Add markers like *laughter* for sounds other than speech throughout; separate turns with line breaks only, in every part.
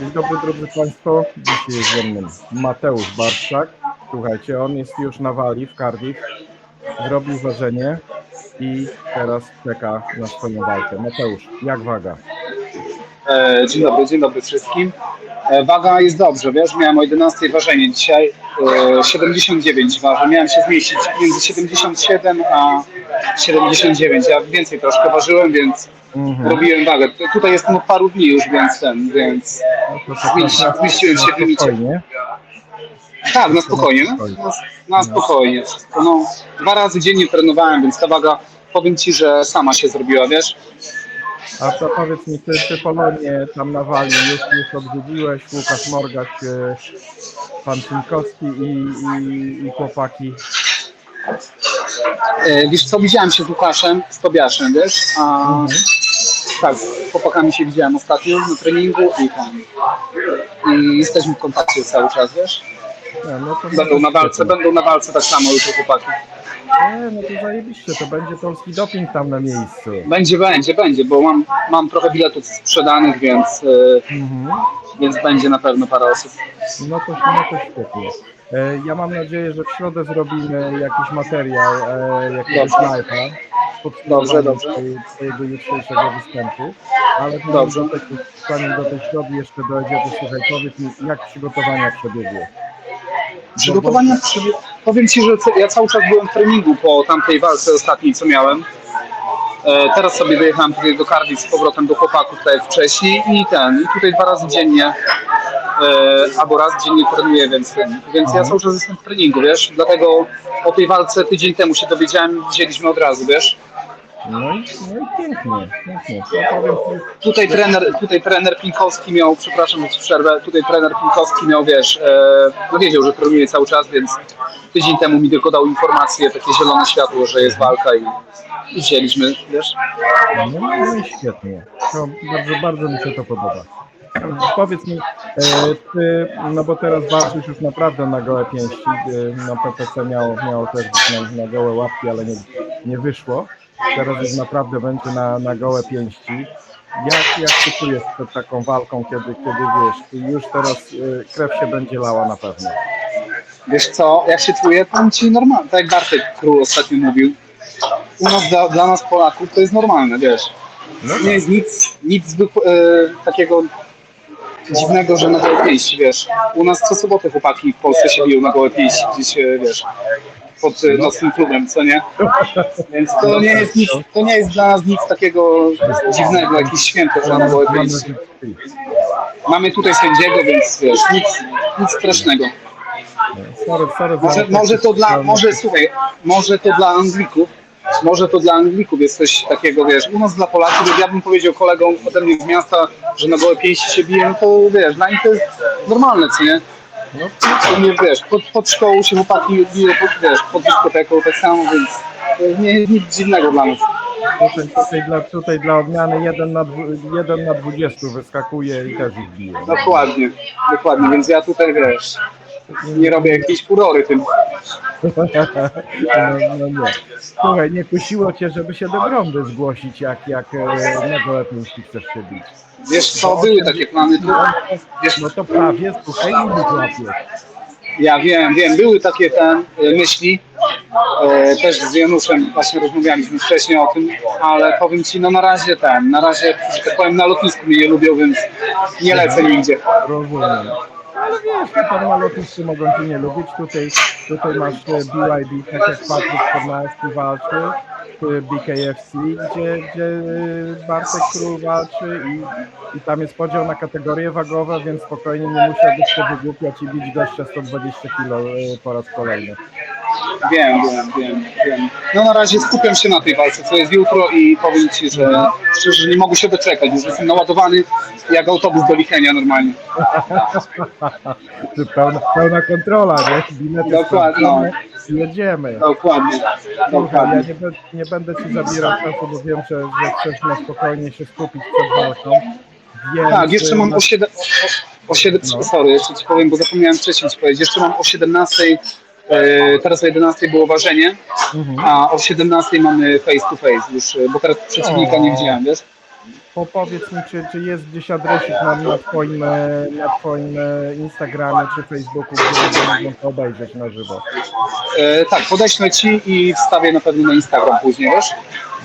Dzień dobry drodzy Państwo. Dzisiaj jest ze mną Mateusz Barszczak. Słuchajcie, on jest już na wali w Cardiff. Zrobił ważenie i teraz czeka na swoją walkę. Mateusz, jak waga?
E, Dzień dobry, dzień dobry wszystkim. E, Waga jest dobrze, wiesz, miałem o 11 ważenie dzisiaj, e, 79 ważę, miałem się zmieścić między 77 a 79, ja więcej troszkę ważyłem, więc
Mhm.
robiłem wagę. Tutaj jestem od paru dni już, więc ten, więc
No
zmieściłem się w limicie.
spokojnie.
tak, na spokojnie, no, na, na spokojnie wszystko. No, dwa razy dziennie trenowałem, więc ta waga, powiem Ci, że sama się zrobiła, wiesz.
A to powiedz mi, ty, ty Polonię tam na wali już, już odwiedziłeś, Łukasz Morgać, e, pan Cinkowski i, i, i chłopaki.
E, Wiesz co, widziałem się z Łukaszem, z Tobiaszem, wiesz, a tak, z chłopakami się widziałem ostatnio na treningu i tam. I jesteśmy w kontakcie cały czas, wiesz.
Nie, no to
Będą na walce, będą na walce tak samo już chłopaki.
Nie, no to zajebiście, to będzie polski doping tam na miejscu.
Będzie, będzie, będzie, bo mam, mam trochę biletów sprzedanych, więc, e,
Mhm.
więc będzie na pewno parę osób.
No to, no to świetnie. E, Ja mam nadzieję, że w środę zrobimy jakiś materiał, e, jakiegoś live'a.
Dobrze, dobrze.
Twojego jutrzejszego występu. Ale
Dobrze.
do, tej, zanim do tej środy jeszcze dojdzie, to słuchaj, powiedz mi, jak przygotowania przebiegły?
Przygotowania, przy... powiem Ci, że ja cały czas byłem w treningu po tamtej walce ostatniej, co miałem. E, teraz sobie dojechałem tutaj do Cardiff z powrotem do chłopaków, tak jak wcześniej i ten, i tutaj dwa razy dziennie, albo raz dziennie trenuję, więc, więc ja cały czas jestem w treningu, wiesz, dlatego o tej walce tydzień temu się dowiedziałem, wzięliśmy od razu, wiesz.
No i, no i pięknie, pięknie. No powiem
Tutaj trener, tutaj trener Pinkowski miał, przepraszam, że ci przerwę, tutaj trener Pinkowski miał, wiesz, e, no wiedział, że trenuje cały czas, więc tydzień temu mi tylko dał informację, takie zielone światło, że jest walka i, i wzięliśmy, wiesz.
No, no i świetnie. To bardzo, bardzo mi się to podoba. Powiedz mi, e, ty, no bo teraz walczysz już naprawdę na gołe pięści. E, na PPC miało, miało też być na, na gołe łapki, ale nie, nie wyszło. Teraz już naprawdę będzie na, na gołe pięści. Jak, jak ty czujesz przed taką walką, kiedy, kiedy wiesz, już teraz e, krew się będzie lała na pewno?
Wiesz co, jak się czuję, powiem ci normalnie, tak jak Bartek Król ostatnio mówił, u nas, dla, dla nas Polaków to jest normalne, wiesz.
No
Nie jest nic, nic e, takiego dziwnego, że na gołe pięści, wiesz. U nas co sobotę chłopaki w Polsce się biją na gołe pięści, gdzieś, e, wiesz, pod e, nocnym klubem, co nie? Więc to nie jest nic, to nie jest dla nas nic takiego dziwnego, jakieś święto, że na gołe pięści. Mamy tutaj sędziego, więc wiesz, nic, nic strasznego. Może, może to dla, może słuchaj, może to dla Anglików, może to dla Anglików jest coś takiego, wiesz, u nas dla Polaków, ja bym powiedział kolegom ode mnie z miasta, że na gołe pięści się biją, to wiesz, dla nich to jest normalne, co nie?
No,
wiesz, pod, pod szkołą się chłopaki biją, pod, wiesz, pod dyskoteką tak samo, więc nie jest nic dziwnego dla nas.
Tutaj, tutaj, dla, tutaj dla odmiany 1 na, dwu- jeden na 20 wyskakuje i też ich bije.
Dokładnie, dokładnie, więc ja tutaj, wiesz, nie robię jakiejś furory tym. *laughs*
No, no nie. Słuchaj, nie kusiło cię, żeby się do grądy zgłosić, jak, jak e, na gołe pięści chcesz się bić.
Wiesz co, były takie plany, tu, wiesz,
No to prawie, słuchaj, i złapiesz.
Ja wiem, wiem, były takie ten, e, myśli, e, też z Januszem właśnie rozmawialiśmy wcześniej o tym, ale powiem Ci, no na razie ten, na razie, że tak powiem, na lotnisku mnie nie lubią, więc nie lecę nigdzie.
Rozumiem. Ale wiesz, tam na lotnisku mogą cię nie lubić. Tutaj, tutaj masz e, BYD, tak jak Patryk Czarnacki walczy, e, BKFC, gdzie, gdzie e, Bartek Król walczy i, i tam jest podział na kategorie wagowe, więc spokojnie nie musiałbyś się wygłupiać i bić gościa 120 kg po raz kolejny.
Wiem, wiem, wiem, wiem. No na razie skupiam się na tej walce, co jest jutro i powiem Ci, że szczerze nie mogę się doczekać, już jestem naładowany jak autobus do Lichenia normalnie.
Pełna, pełna kontrola, nie? Bilety
Dokładnie.
jedziemy.
Dokładnie,
Słuchaj, ja
dokładnie.
nie, be, nie będę ci zabierał czasu, bo wiem, że, że chcesz na spokojnie się skupić przed walką. Więc,
Tak, jeszcze mam o 7, o 7
No.
sorry, jeszcze Ci powiem, bo zapomniałem wcześniej Ci powiedzieć, jeszcze mam o 17, e, teraz o 11 było ważenie,
Mhm.
a o 17 mamy face to face już, e, bo teraz przeciwnika nie widziałem, wiesz?
po, powiedz mi, czy, czy jest gdzieś adresik na, na, twoim, e, na Twoim e, Instagramie czy Facebooku, gdzie mogą to obejrzeć na żywo?
E, tak, podeślę ci i wstawię na pewno na Instagram później, wiesz?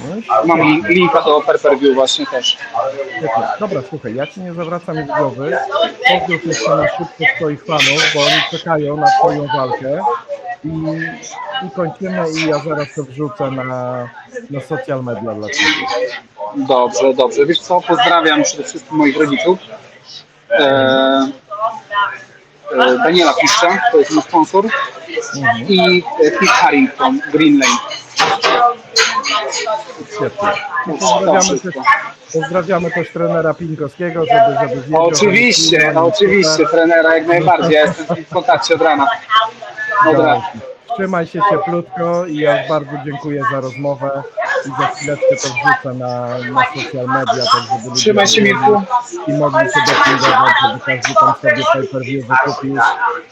No
Mam linka do per per view właśnie też.
świetnie. Dobra, słuchaj, ja Ci nie zawracam już głowy. Pozdrów jeszcze na szybko swoich fanów, bo oni czekają na Twoją walkę. I, I kończymy i ja zaraz to wrzucę na, na social media dla Ciebie.
Dobrze, dobrze. Wiesz co, pozdrawiam przede wszystkim moich rodziców. E, e, Daniela Piszcza, to jest mój sponsor. I e, Pete Harrington, Green Lane.
Świetnie. I
To
Pozdrawiamy też, pozdrawiamy też trenera Pinkowskiego, żeby, żeby wiedział,
Oczywiście, no oczywiście, trenera jak najbardziej. Ja jestem w kontakcie od rana.
Trzymaj się cieplutko i ja bardzo dziękuję za rozmowę i za chwileczkę to wrzucę na, na social media, tak żeby ludzie
Trzymaj się, Mirku.
i mogli się żeby każdy tam sobie pay per view wykupił,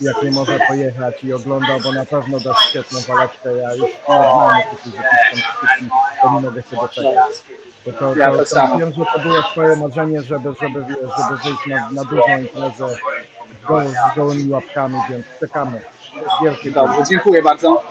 jak nie może pojechać i oglądał, bo na pewno dasz świetną waleczkę, ja już normalnie kupię zapisam wszystkim, to nie mogę się doczekać. To, to, to, to
samo.
wiem, że to było twoje marzenie, żeby, żeby, żeby wyjść na, na dużą imprezę z, goły, z gołymi łapkami, więc czekamy. Wielkie
Dobrze, dziękuję bardzo.